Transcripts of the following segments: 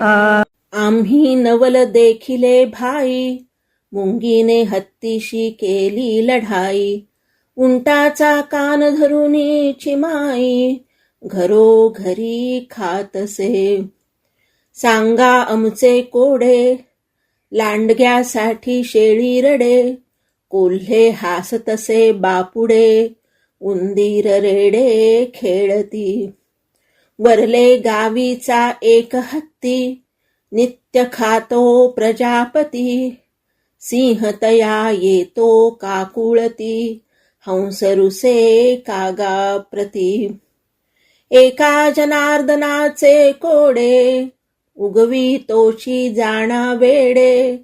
आम्ही नवल देखिले भाई मुंगीने हत्तीशी केली लढाई. उंटाचा कान धरून चिमाई घरोघरी खातसे. सांगा आमचे कोडे लांडग्यासाठी शेळी रडे कोल्हे हासतसे बापुडे उंदीर रेडे खेळती. वरले गावीचा एक हत्ती नित्य खातो प्रजापती. सिंहतया येतो काकुळती हंसरुसे कागा प्रती. एका जनार्दनाचे कोडे उगवी तोची जाणा वेडे.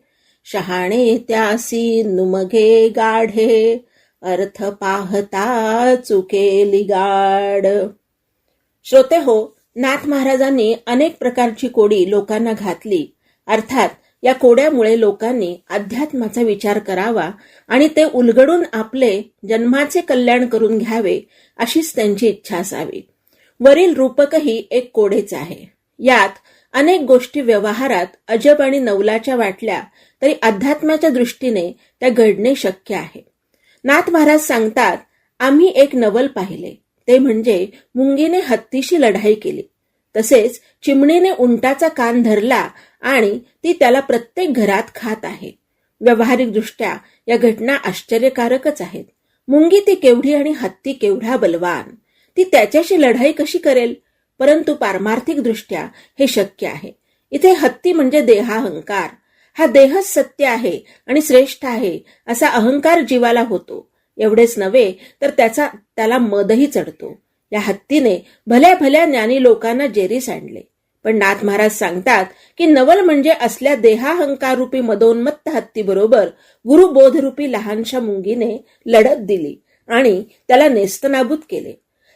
शहाणे त्यासी नुमगे गाढे अर्थ पाहता चुकेली गाड श्रोते हो नाथ महाराजांनी अनेक प्रकारची कोडी लोकांना घातली. अर्थात या कोड्यामुळे लोकांनी अध्यात्माचा विचार करावा आणि ते उलगडून आपले जन्माचे कल्याण करून घ्यावे अशीच त्यांची इच्छा असावी. वरील रूपकही एक कोडेच आहे. यात अनेक गोष्टी व्यवहारात अजब आणि नवलाच्या वाटल्या तरी अध्यात्माच्या दृष्टीने त्या घडणे शक्य आहे. नाथ महाराज सांगतात आम्ही एक नवल पाहिले. ते म्हणजे मुंगीने हत्तीशी लढाई केली. तसेच चिमणीने उंटाचा कान धरला आणि ती त्याला प्रत्येक घरात खात आहे. व्यावहारिकदृष्ट्या या घटना आश्चर्यकारकच आहेत. मुंगी ती केवढी आणि हत्ती केवढा बलवान? ती त्याच्याशी लढाई कशी करेल? परंतु पारमार्थिकदृष्ट्या हे शक्य आहे. इथे हत्ती म्हणजे देहाहंकार. हा देहच सत्य आहे आणि श्रेष्ठ आहे असा अहंकार जीवाला होतो. एवढेच नव्हे तर त्याचा त्याला मदही चढतो. या हत्तीने भल्या भल्या ज्ञानी लोकांना जेरी सांडले पण नाथ महाराज सांगतात की नवल म्हणजे असल्या देहाहंकारूपी मदोन्मत्त हत्तीबरोबर गुरुबोधरूपी लहानशा मुंगीने लढत दिली आणि त्याला नेस्तनाबूत केले.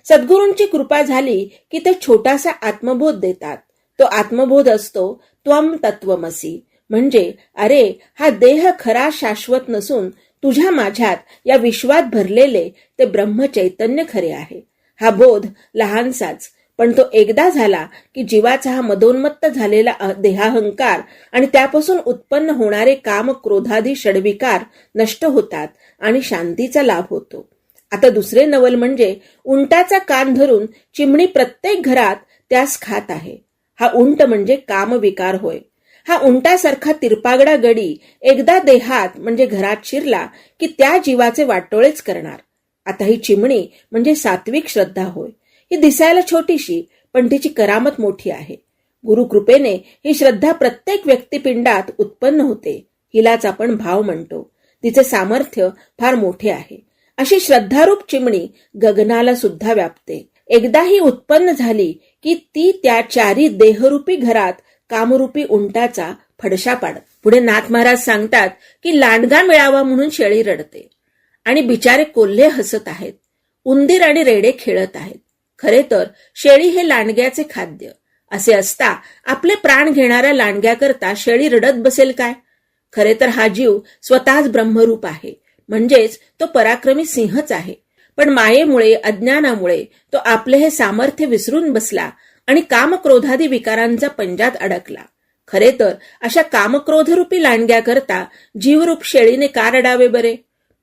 सद्गुरूंची कृपा झाली की ते छोटासा आत्मबोध देतात. तो आत्मबोध असतो त्वम तत्वमसी म्हणजे अरे हा देह खरा शाश्वत नसून तुझ्या माझ्यात या विश्वात भरलेले ते ब्रह्म चैतन्य खरे आहे. हा बोध लहानसाच पण तो एकदा झाला की जीवाचा हा मदोन्मत्त झालेला देहाहंकार आणि त्यापासून उत्पन्न होणारे काम क्रोधादी षडविकार नष्ट होतात आणि शांतीचा लाभ होतो. आता दुसरे नवल म्हणजे उंटाचा कान धरून चिमणी प्रत्येक घरात त्यास खात आहे. हा उंट म्हणजे कामविकार होय. हा उंटासारखा तिरपागडा गडी एकदा देहात म्हणजे घरात शिरला की त्या जीवाचे वाटोळेच करणार. आता ही चिमणी म्हणजे सात्विक श्रद्धा होय. ही दिसायला छोटीशी पण तिची करामत मोठी आहे. गुरुकृपेने ही श्रद्धा प्रत्येक व्यक्तिपिंडात उत्पन्न होते. हिलाच आपण भाव म्हणतो. तिचे सामर्थ्य फार मोठे आहे. अशी श्रद्धारूप चिमणी गगनाला सुद्धा व्यापते. एकदा ही उत्पन्न झाली की ती त्या चारी देहरूपी घरात कामरूपी उंटाचा फडशा पाडत. पुढे नाथ महाराज सांगतात की लांडगा मिळावा म्हणून शेळी रडते. आणि बिचारे कोल्हे हसत आहेत. उंदीर आणि रेडे खेळत आहेत. खरे तर शेळी हे लांडग्याचे खाद्य. असे असता आपले प्राण घेणाऱ्या लांडग्याकरता शेळी रडत बसेल काय? खरे तर हा जीव स्वतःच ब्रह्मरूप आहे. म्हणजेच तो पराक्रमी सिंहच आहे. पण मायेमुळे अज्ञानामुळे तो आपले हे सामर्थ्य विसरून बसला आणि कामक्रोधादी विकारांचा पंजात अडकला. खरे तर अशा कामक्रोधरूपी लांडग्याकरता जीवरूप शेळीने का रडावे बरे?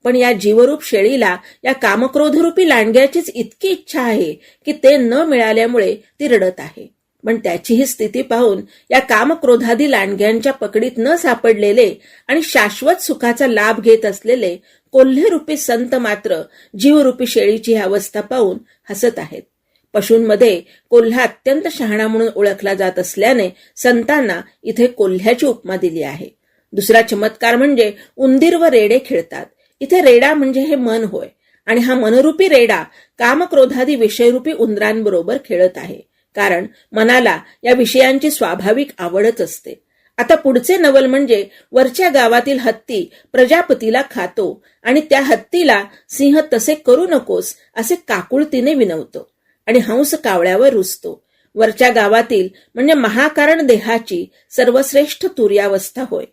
पण या जीवरूप शेळीला या कामक्रोधरूपी लांडग्याचीच इतकी इच्छा आहे की ते न मिळाल्यामुळे ती रडत आहे. पण त्याची ही स्थिती पाहून या कामक्रोधादी लांडग्यांच्या पकडीत न सापडलेले आणि शाश्वत सुखाचा लाभ घेत असलेले कोल्हेरूपी संत मात्र जीवरूपी शेळीची ही अवस्था पाहून हसत आहेत. पशूंमध्ये कोल्हा अत्यंत शहाणा म्हणून ओळखला जात असल्याने संतांना इथे कोल्ह्याची उपमा दिली आहे. दुसरा चमत्कार म्हणजे उंदीर व रेडे खेळतात. इथे रेडा म्हणजे हे मन होय. आणि हा मनरूपी रेडा कामक्रोधादी विषयरूपी उंदरांबरोबर खेळत आहे. कारण मनाला या विषयांची स्वाभाविक आवडच असते. आता पुढचे नवल म्हणजे वरच्या गावातील हत्ती प्रजापतीला खातो आणि त्या हत्तीला सिंह तसे करू नकोस असे काकुळतीने विनवतो. आणि हंस कावळ्यावर रुजतो. वरच्या गावातील म्हणजे महाकारण देहाची सर्वश्रेष्ठ तुर्यावस्था होय.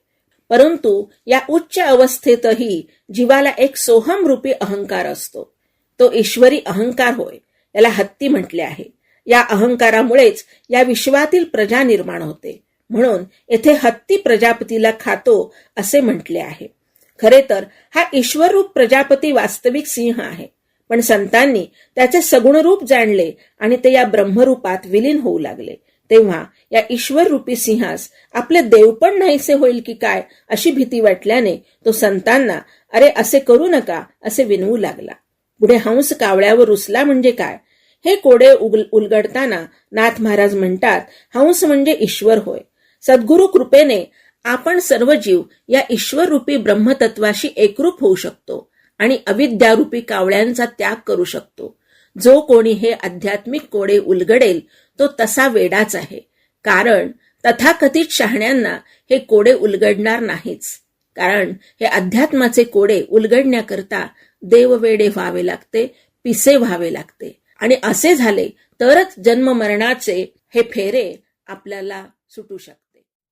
परंतु या उच्च अवस्थेतही जीवाला एक सोहम रूपी अहंकार असतो. तो ईश्वरी अहंकार होय याला हत्ती म्हटले आहे. या अहंकारामुळेच या विश्वातील प्रजा निर्माण होते. म्हणून येथे हत्ती प्रजापतीला खातो असे म्हटले आहे. खरे तर हा ईश्वररूप प्रजापती वास्तविक सिंह आहे. पण संतांनी त्याचे सगुण रूप जाणले आणि ते या ब्रह्मरूपात विलीन होऊ लागले. तेव्हा या ईश्वर रूपी सिंहास आपले देव पण नाहीसे होईल की काय अशी भीती वाटल्याने तो संतांना अरे असे करू नका असे विनवू लागला. पुढे हंस कावळ्यावर रुसला म्हणजे काय? हे कोडे उगल उलगडताना नाथ महाराज म्हणतात हंस म्हणजे ईश्वर होय. सद्गुरु कृपेने आपण सर्व जीव या ईश्वर रूपी ब्रह्मतत्वाशी एकरूप होऊ शकतो. आणि अविद्यारूपी कावळ्यांचा त्याग करू शकतो. जो कोणी हे आध्यात्मिक कोडे उलगडेल तो तसा वेडाच आहे. कारण तथाकथित शहाण्यांना हे कोडे उलगडणार नाहीच. कारण हे अध्यात्माचे कोडे उलगडण्याकरता देववेडे व्हावे लागते पिसे व्हावे लागते. आणि असे झाले तरच जन्म मरणाचे हे फेरे आपल्याला सुटू शकतात.